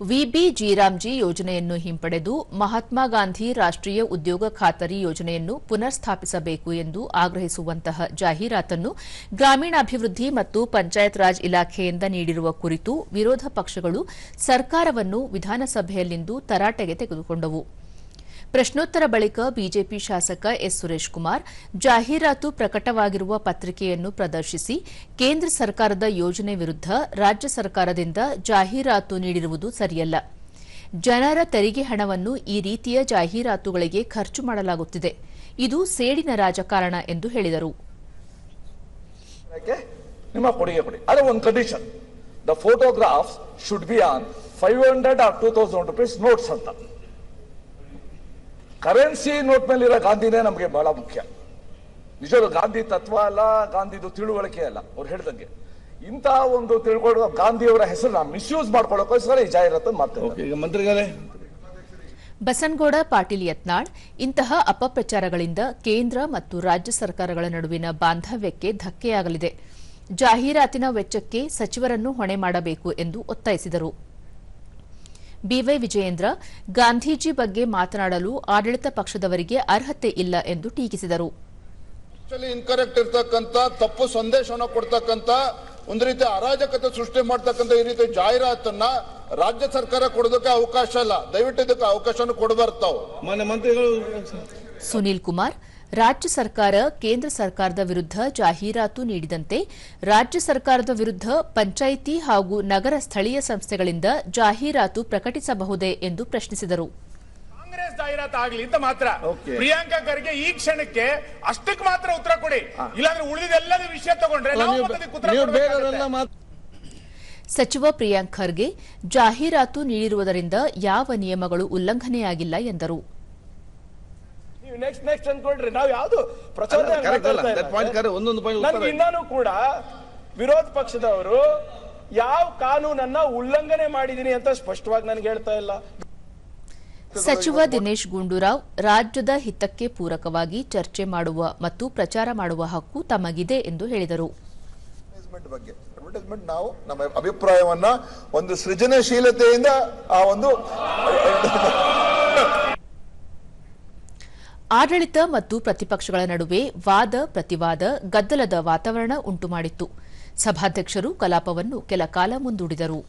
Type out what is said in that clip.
VB G RAM G ಯೋಜನೆಯನ್ನು ಹಿಂಪಡೆದು ಮಹಾತ್ಮ ಗಾಂಧಿ ರಾಷ್ಟ್ರೀಯ ಉದ್ಯೋಗ ಖಾತರಿ ಯೋಜನೆಯನ್ನು ಪುನರ್ ಸ್ಥಾಪಿಸಬೇಕು ಎಂದು ಆಗ್ರಹಿಸುವಂತಹ ಜಾಹೀರಾತನ್ನು ಗ್ರಾಮೀಣಾಭಿವೃದ್ಧಿ ಮತ್ತು ಪಂಚಾಯತ್ ರಾಜ್ ಇಲಾಖೆಯಿಂದ ನೀಡಿರುವ ಕುರಿತು ವಿರೋಧ ಪಕ್ಷಗಳು ಸರ್ಕಾರವನ್ನು ವಿಧಾನಸಭೆಯಲ್ಲಿಂದು ತರಾಟೆಗೆ ತೆಗೆದುಕೊಂಡವು. ಪ್ರಶ್ನೋತ್ತರ ಬಳಿಕ ಬಿಜೆಪಿ ಶಾಸಕ ಎಸ್ ಸುರೇಶ್ ಕುಮಾರ್ ಜಾಹೀರಾತು ಪ್ರಕಟವಾಗಿರುವ ಪತ್ರಿಕೆಯನ್ನು ಪ್ರದರ್ಶಿಸಿ ಕೇಂದ್ರ ಸರ್ಕಾರದ ಯೋಜನೆ ವಿರುದ್ಧ ರಾಜ್ಯ ಸರ್ಕಾರದಿಂದ ಜಾಹೀರಾತು ನೀಡಿರುವುದು ಸರಿಯಲ್ಲ. ಜನರ ತೆರಿಗೆ ಹಣವನ್ನು ಈ ರೀತಿಯ ಜಾಹೀರಾತುಗಳಿಗೆ ಖರ್ಚು ಮಾಡಲಾಗುತ್ತಿದೆ. ಇದು ಸೇಡಿನ ರಾಜಕಾರಣ ಎಂದು ಹೇಳಿದರು. ನಿಮ್ಮ ಕೊಡಿ ಒಂದು condition the photograph should be on five hundred or two thousand rupees notes ಅಂತ. ಕರೆನ್ಸಿ ನೋಟ್ ಮೇಲಿರೋ ಗಾಂಧಿನೇ ನಮಗೆ ಬಹಳ ಮುಖ್ಯ. ನಿಜವಾದ ಗಾಂಧಿ ತತ್ವ ಅಲ್ಲ ಗಾಂಧಿದು ತಿಳುವಳಿಕೆ ಅಲ್ಲ ಅವ್ರು ಹೇಳ್ದಂಗೆ. ಇಂತಹ ಒಂದು ತಿಳ್ಕೊಳ್ಳೋ ಗಾಂಧಿಯವರ ಹೆಸರನ್ನ ಮಿಸ್ಯೂಸ್ ಮಾಡ್ಕೊಳ್ಳೋಕೋಸ್ಕರ ಈ ಜಾಹೀರಾತನ್ನು ಮಾಡ್ತಾರೆ ಮಂತ್ರಿಗಳೇ? ಬಸನಗೌಡ ಪಾಟೀಲ್ ಯತ್ನಾಳ್ ಇಂತಹ ಅಪಪ್ರಚಾರಗಳಿಂದ ಕೇಂದ್ರ ಮತ್ತು ರಾಜ್ಯ ಸರ್ಕಾರಗಳ ನಡುವಿನ ಬಾಂಧವ್ಯಕ್ಕೆ ಧಕ್ಕೆಯಾಗಲಿದೆ. ಜಾಹೀರಾತಿನ ವೆಚ್ಚಕ್ಕೆ ಸಚಿವರನ್ನು ಹೊಣೆ ಮಾಡಬೇಕು ಎಂದು ಒತ್ತಾಯಿಸಿದರು. ಬಿವೈ ವಿಜಯೇಂದ್ರ ಗಾಂಧೀಜಿ ಬಗ್ಗೆ ಮಾತನಾಡಲು ಆಡಳಿತ ಪಕ್ಷದವರಿಗೆ ಅರ್ಹತೆ ಇಲ್ಲ ಎಂದು ಟೀಕಿಸಿದರು. ಇನ್ಕರೆಕ್ಟ್ ಇರ್ತಕ್ಕಂಥ ತಪ್ಪು ಸಂದೇಶವನ್ನು ಕೊಡ್ತಕ್ಕಂತ ಒಂದು ರೀತಿ ಅರಾಜಕತೆ ಸೃಷ್ಟಿ ಮಾಡ್ತಕ್ಕಂಥ ಈ ರೀತಿ ಜಾಹೀರಾತನ್ನ ರಾಜ್ಯ ಸರ್ಕಾರ ಕೊಡೋದಕ್ಕೆ ಅವಕಾಶ ಇಲ್ಲ. ದಯವಿಟ್ಟು ಇದಕ್ಕೆ ಅವಕಾಶ ಕೊಡಬಾರ್ತಾವ್ ಮಂತ್ರಿಗಳು ಸುನೀಲ್ ಕುಮಾರ್ ರಾಜ್ಯ ಸರ್ಕಾರ ಕೇಂದ್ರ ಸರ್ಕಾರದ ವಿರುದ್ಧ ಜಾಹೀರಾತು ನೀಡಿದಂತೆ ರಾಜ್ಯ ಸರ್ಕಾರದ ವಿರುದ್ಧ ಪಂಚಾಯಿತಿ ಹಾಗೂ ನಗರ ಸ್ಥಳೀಯ ಸಂಸ್ಥೆಗಳಿಂದ ಜಾಹೀರಾತು ಪ್ರಕಟಿಸಬಹುದೇ ಎಂದು ಪ್ರಶ್ನಿಸಿದರು. ಕಾಂಗ್ರೆಸ್ ಜಾಹೀರಾತು ಆಗ್ಲಿ ಅಂತ ಮಾತ್ರ. ಪ್ರಿಯಾಂಕಾ ಖರ್ಗೆ ಈ ಕ್ಷಣಕ್ಕೆ ಅಷ್ಟಕ್ಕೆ ಮಾತ್ರ ಉತ್ತರ ಕೊಡಿ. ಇಲ್ಲಾಂದ್ರೆ ಉಳಿದೆಲ್ಲದ ವಿಷಯ ತಗೊಂಡ್ರೆ ಸಚಿವ ಪ್ರಿಯಾಂಕ್ ಖರ್ಗೆ ಜಾಹೀರಾತು ನೀಡಿರುವುದರಿಂದ ಯಾವ ನಿಯಮಗಳು ಉಲ್ಲಂಘನೆಯಾಗಿಲ್ಲ ಎಂದರು. ನೆಕ್ಸ್ಟ್ ನೆಕ್ಸ್ಟ್ ಅನ್ಕೊಳ್ರಿ ನಾವು ಯಾವ್ದು ಪ್ರಚೋದನೆ. ಒಂದೊಂದು ಇನ್ನೂ ಕೂಡ ವಿರೋಧ ಪಕ್ಷದವರು ಯಾವ ಕಾನೂನನ್ನ ಉಲ್ಲಂಘನೆ ಮಾಡಿದೀನಿ ಅಂತ ಸ್ಪಷ್ಟವಾಗಿ ನನಗೆ ಹೇಳ್ತಾ ಇಲ್ಲ. ಸಚಿವ ದಿನೇಶ್ ಗುಂಡೂರಾವ್ ರಾಜ್ಯದ ಹಿತಕ್ಕೆ ಪೂರಕವಾಗಿ ಚರ್ಚೆ ಮಾಡುವ ಮತ್ತು ಪ್ರಚಾರ ಮಾಡುವ ಹಕ್ಕು ತಮಗಿದೆ ಎಂದು ಹೇಳಿದರು. ಅಡ್ವರ್ಟೈಸ್ಮೆಂಟ್ ಬಗ್ಗೆ. ಅಡ್ವರ್ಟೈಸ್ಮೆಂಟ್ ನಾವು ನಮ್ಮ ಅಭಿಪ್ರಾಯವನ್ನ ಒಂದು ಸೃಜನಶೀಲತೆಯಿಂದ ಆ ಒಂದು ಆಡಳಿತ ಮತ್ತು ಪ್ರತಿಪಕ್ಷಗಳ ನಡುವೆ ವಾದ ಪ್ರತಿವಾದ ಗದ್ದಲದ ವಾತಾವರಣ ಉಂಟುಮಾಡಿತ್ತು. ಸಭಾಧ್ಯಕ್ಷರು ಕಲಾಪವನ್ನು ಕೆಲ ಕಾಲ ಮುಂದೂಡಿದರು.